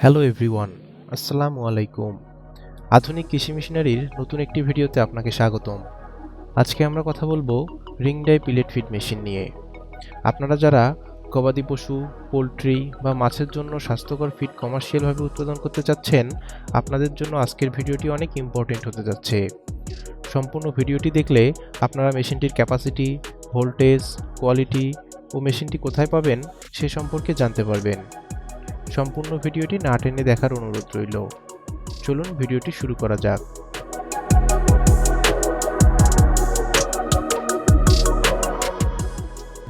Hello everyone আসসালামু আলাইকুম আধুনিক কৃষি মেশিনারির নতুন একটি ভিডিওতে আপনাকে স্বাগতম। আজকে আমরা কথা বলব ring die pellet feed machine নিয়ে। আপনারা যারা গবাদি পশু, পোলট্রি বা মাছের জন্য স্বাস্থ্যকর ফিড কমার্শিয়ালভাবে উৎপাদন করতে চাচ্ছেন, আপনাদের জন্য আজকের ভিডিওটি অনেক ইম্পর্টেন্ট হতে যাচ্ছে। সম্পূর্ণ ভিডিওটি দেখলে আপনারা মেশিনটির ক্যাপাসিটি ভোল্টেজ কোয়ালিটি ও মেশিনটি কোথায় পাবেন সে সম্পর্কে জানতে পারবেন। সম্পূর্ণ ভিডিওটি না টেনে দেখার অনুরোধ রইল। চলুন ভিডিওটি শুরু করা যাক।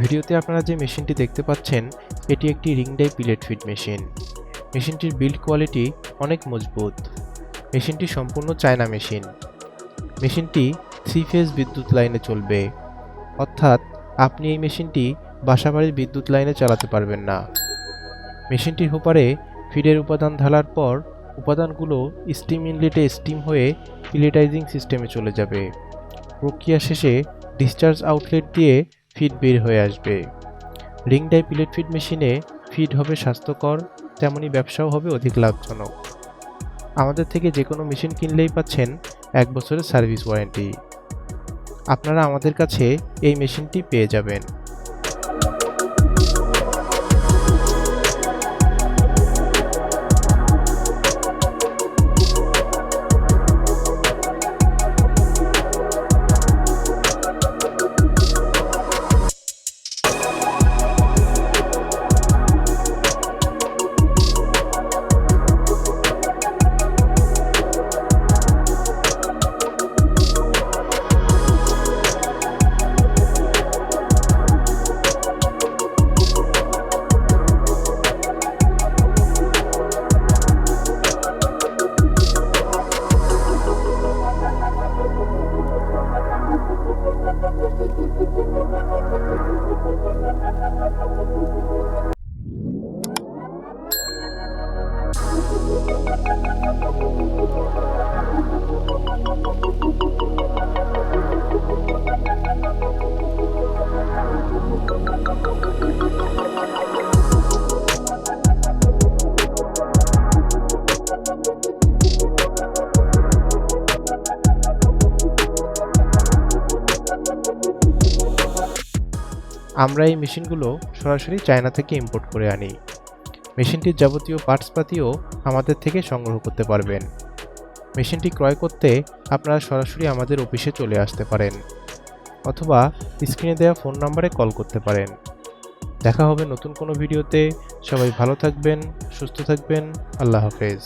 ভিডিওতে আপনারা যে মেশিনটি দেখতে পাচ্ছেন, এটি একটি ring die pellet feed machine মেশিনটির build quality অনেক মজবুত। মেশিনটি সম্পূর্ণ চায়না মেশিন। মেশিনটি থ্রি ফেজ বিদ্যুৎ লাইনে চলবে। অর্থাৎ আপনি এই মেশিনটি বাসাবাড়ির বিদ্যুৎ লাইনে চালাতে পারবেন না। মেশিনটির হোপারে ফিডের উপাদান ঢালার পর উপাদানগুলো স্টিম ইনলেটে স্টিম হয়ে পিলেটাইজিং সিস্টেমে চলে যাবে। প্রক্রিয়া শেষে ডিসচার্জ আউটলেট দিয়ে ফিড বের হয়ে আসবে। রিং ডাই পিলেট ফিড মেশিনে ফিড হবে স্বাস্থ্যকর, তেমনি ব্যবসাও হবে অধিক লাভজনক। আমাদের থেকে যে কোনো মেশিন কিনলেই পাচ্ছেন এক বছরের সার্ভিস ওয়ারেন্টি। আপনারা আমাদের কাছে এই মেশিনটি পেয়ে যাবেন। আমরা এই মেশিনগুলো সরাসরি চায়না থেকে ইম্পোর্ট করে আনি। মেশিনটির যাবতীয় পার্টসপাতিও আমাদের থেকে সংগ্রহ করতে পারবেন। মেশিনটি ক্রয় করতে আপনারা সরাসরি আমাদের অফিসে চলে আসতে পারেন অথবা স্ক্রিনে দেওয়া ফোন নাম্বারে কল করতে পারেন। দেখা হবে নতুন কোনো ভিডিওতে সবাই ভালো থাকবেন, সুস্থ থাকবেন। আল্লাহ হাফেজ।